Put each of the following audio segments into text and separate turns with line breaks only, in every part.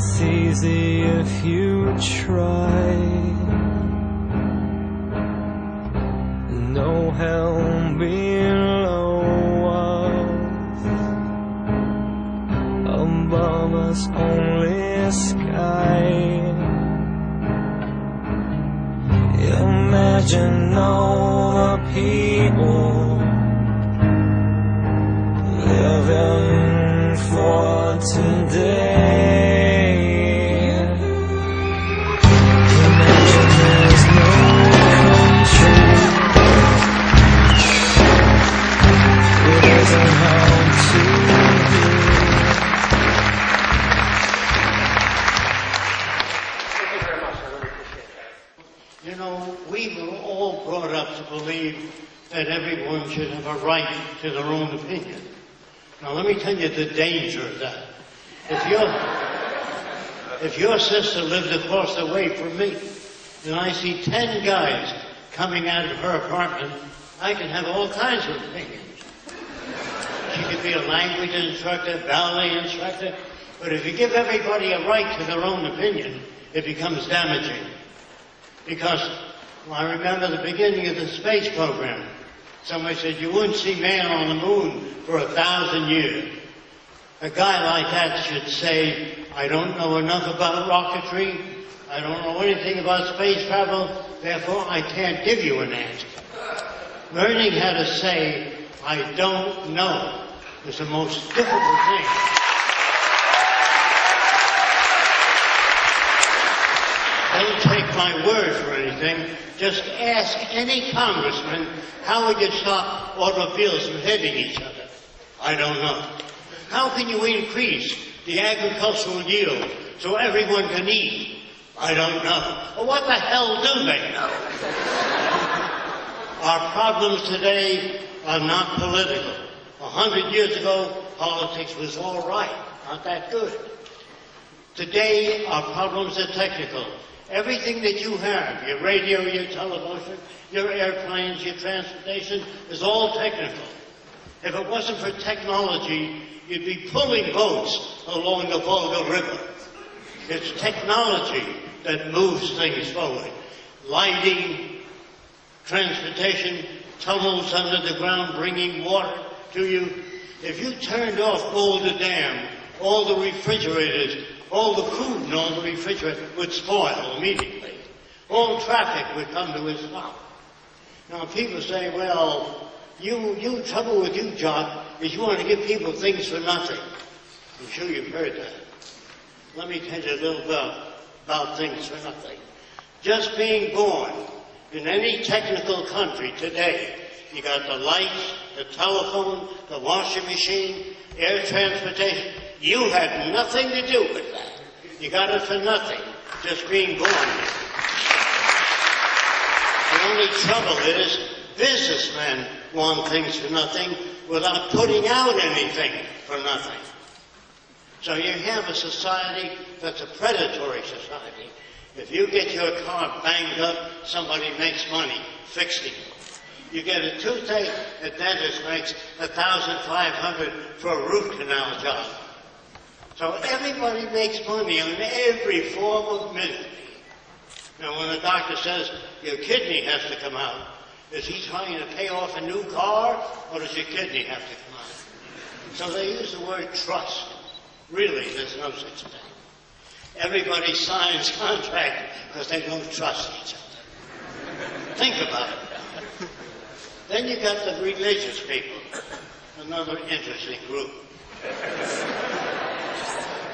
It's easy if you try. No hell below us. Above us, only sky. Imagine all the people living for today.
Should have a right to their own opinion. Now, let me tell you the danger of that. If your, if your sister lived across the way from me, and I see ten guys coming out of her apartment, I can have all kinds of opinions. She could be a language instructor, ballet instructor, but if you give everybody a right to their own opinion, it becomes damaging. Because well, I remember the beginning of the space program. Somebody said you wouldn't see man on the moon for a thousand years. A guy like that should say, I don't know enough about rocketry, I don't know anything about space travel, therefore I can't give you an answer. Learning how to say, I don't know, is the most difficult thing. Don't take my word for anything. Just ask any congressman how we could stop automobiles from hitting each other. I don't know. How can you increase the agricultural yield so everyone can eat? I don't know. Well, what the hell do they know? Our problems today are not political. A hundred years ago, politics was all right, not that good. Today, our problems are technical. Everything that you have, your radio, your television, your airplanes, your transportation, is all technical. If it wasn't for technology, you'd be pulling boats along the Volga River. It's technology that moves things forward. Lighting, transportation, tunnels under the ground bringing water to you. If you turned off Boulder Dam, all the refrigerators, all the food in all the refrigerator would spoil immediately. All traffic would come to a stop. Now people say, well, you, you trouble with you, John, is you want to give people things for nothing. I'm sure you've heard that. Let me tell you a little about things for nothing. Just being born in any technical country today, you got the lights, the telephone, the washing machine, air transportation. You had nothing to do with that. You got it for nothing, just being born. The only trouble is businessmen want things for nothing without putting out anything for nothing. So you have a society that's a predatory society. If you get your car banged up, somebody makes money fixing it. You get a toothache, the dentist makes a thousand five hundred for a root canal job. So everybody makes money on every form of misery. Now when the doctor says your kidney has to come out, is he trying to pay off a new car or does your kidney have to come out? So they use the word trust. Really, there's no such thing. Everybody signs contract because they don't trust each other. Think about it. Then you got the religious people, another interesting group.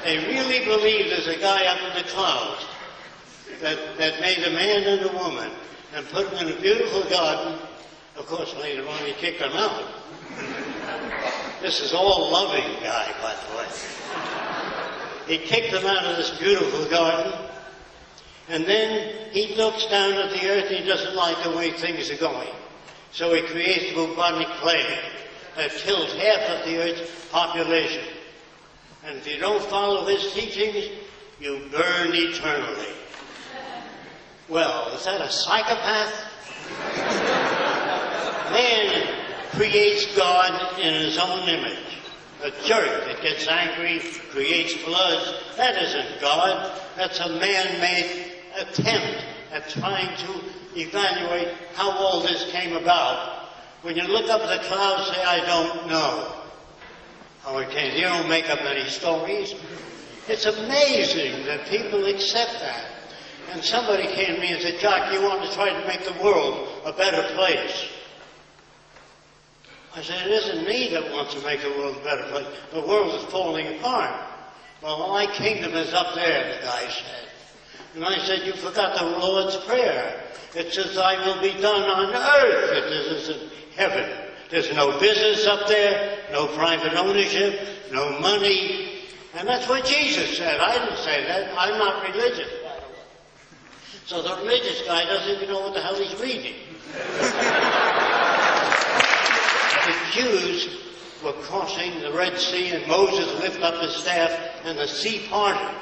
They really believe there's a guy up in the clouds that, that made a man and a woman and put them in a beautiful garden. Of course, later on he kicked them out. This is all loving guy, by the way. He kicked them out of this beautiful garden, and then he looks down at the earth and he doesn't like the way things are going. So he creates bubonic plague that kills half of the earth's population. And if you don't follow his teachings, you burn eternally. Well, is that a psychopath? Man creates God in his own image. A jerk that gets angry, creates floods, that isn't God. That's a man-made attempt at trying to evaluate how all this came about. When you look up at the clouds, say, I don't know it came. You don't make up any stories. It's amazing that people accept that. And somebody came to me and said, Jock, you want to try to make the world a better place. I said, it isn't me that wants to make the world a better place. The world is falling apart. Well, my kingdom is up there, the guy said. And I said, you forgot the Lord's Prayer. It says, thy will be done on earth as it is in heaven. There's no business up there, no private ownership, no money. And that's what Jesus said. I didn't say that. I'm not religious. So the religious guy doesn't even know what the hell he's reading. the Jews were crossing the Red Sea, and Moses lifted up his staff, and the sea parted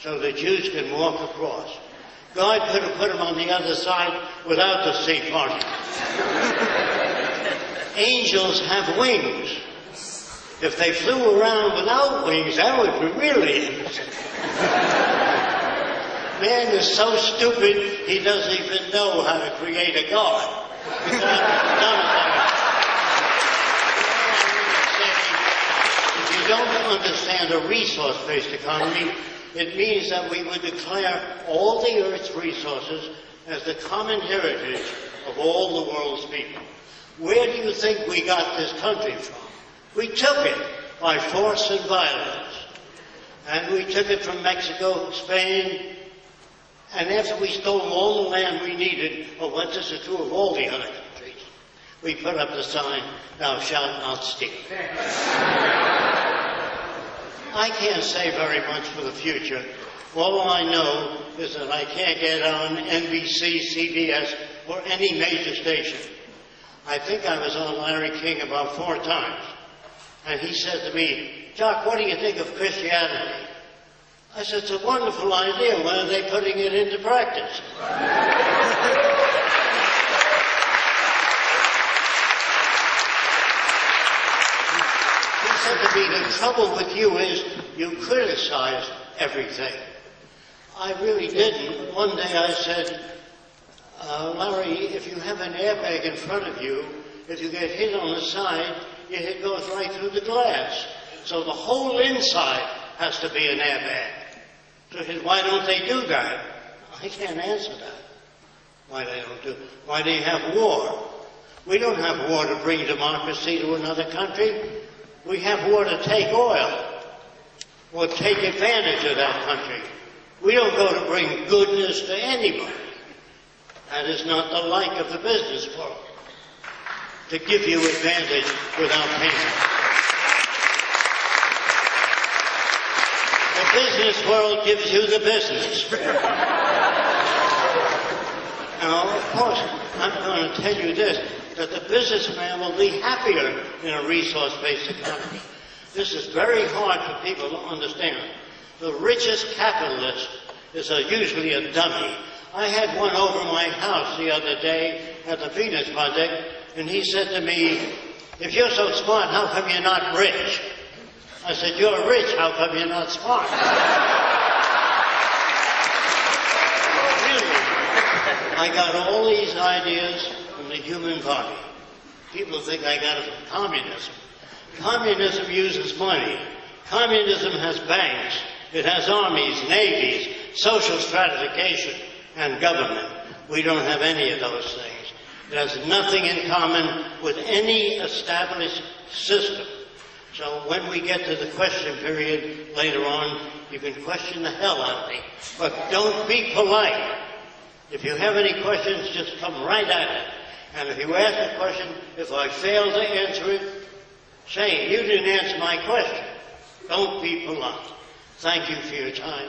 so the Jews can walk across. God could have put them on the other side without the sea parting. Angels have wings. If they flew around without wings, that would be really. Man is so stupid, he doesn't even know how to create a God. If you don't understand a resource-based economy, it means that we would declare all the earth's resources as the common heritage of all the world's people. Where do you think we got this country from? We took it by force and violence. And we took it from Mexico, Spain, and after we stole all the land we needed, of what this is true of all the other countries, we put up the sign, thou shalt not steal. I can't say very much for the future. All I know is that I can't get on NBC, CBS, or any major station. I think I was on Larry King about four times. And he said to me, Jock, what do you think of Christianity? I said, it's a wonderful idea. When are they putting it into practice? He said to me, the trouble with you is you criticize everything. I really didn't. One day I said, uh, Larry, if you have an airbag in front of you, if you get hit on the side, it goes right through the glass. So the whole inside has to be an airbag. So he why don't they do that? I can't answer that. Why they don't do Why do you have war? We don't have war to bring democracy to another country. We have war to take oil or take advantage of that country. We don't go to bring goodness to anybody. That is not the like of the business world. To give you advantage without payment. The business world gives you the business. Now, of course, I'm going to tell you this, that the businessman will be happier in a resource-based economy. This is very hard for people to understand. The richest capitalist is a, usually a dummy. I had one over my house the other day at the Venus Project, and he said to me, if you're so smart, how come you're not rich? I said, you're rich, how come you're not smart? really, I got all these ideas from the human body. People think I got it from communism. Communism uses money. Communism has banks. It has armies, navies, social stratification, and government. We don't have any of those things. It has nothing in common with any established system. So when we get to the question period later on, you can question the hell out of me. But don't be polite. If you have any questions, just come right at it. And if you ask a question, if I fail to answer it, say, you didn't answer my question. Don't be polite. Thank you for your time.